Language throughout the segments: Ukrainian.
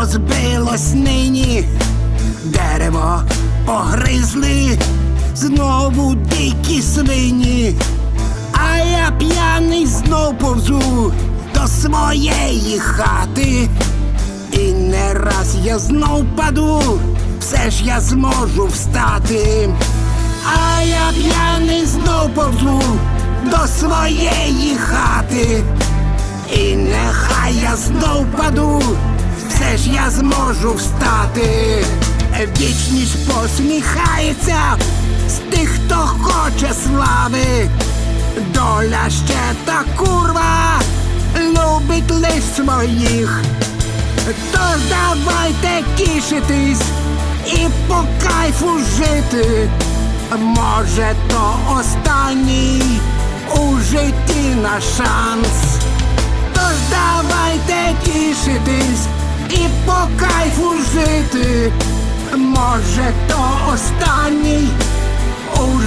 розбилось нині, дерево погризли, знову дикі свині, а я п'яний знов повзу до своєї хати. І не раз я знов паду, все ж я зможу встати. А я п'яний знов повзу до своєї хати. І нехай я знов паду, все ж я зможу встати. Вічність посміхається з тих, хто хоче слави. Доля ще та курва любить лиш своїх. Тож давайте тішитись і по кайфу жити. Може, то останній у житті наш шанс. Тож давайте тішитись і по кайфу жити. Може, то останній у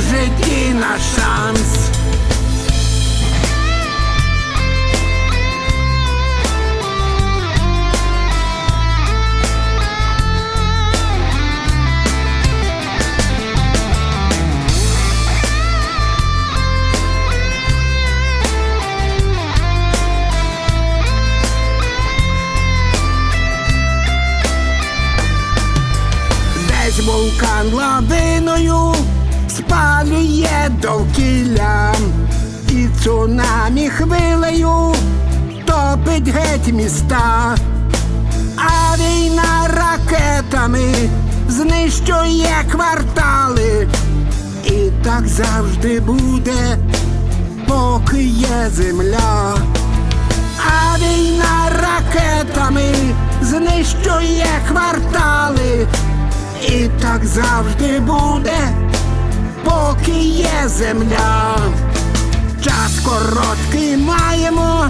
вулкан лавиною спалює довкілля, і цунамі хвилею топить геть міста, а війна ракетами знищує квартали, і так завжди буде, поки є земля. А війна ракетами знищує квартали. Так завжди буде, поки є земля. Час короткий маємо,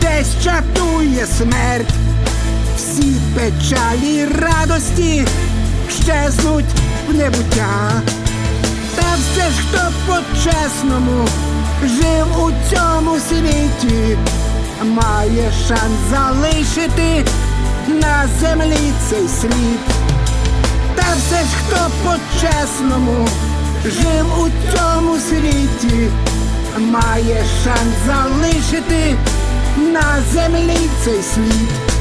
десь чатує смерть. Всі печалі радості щезнуть в небуття. Та все ж хто по-чесному жив у цьому світі, має шанс залишити на землі цей слід. Все ж хто по-чесному жив у цьому світі, має шанс залишити на землі цей слід.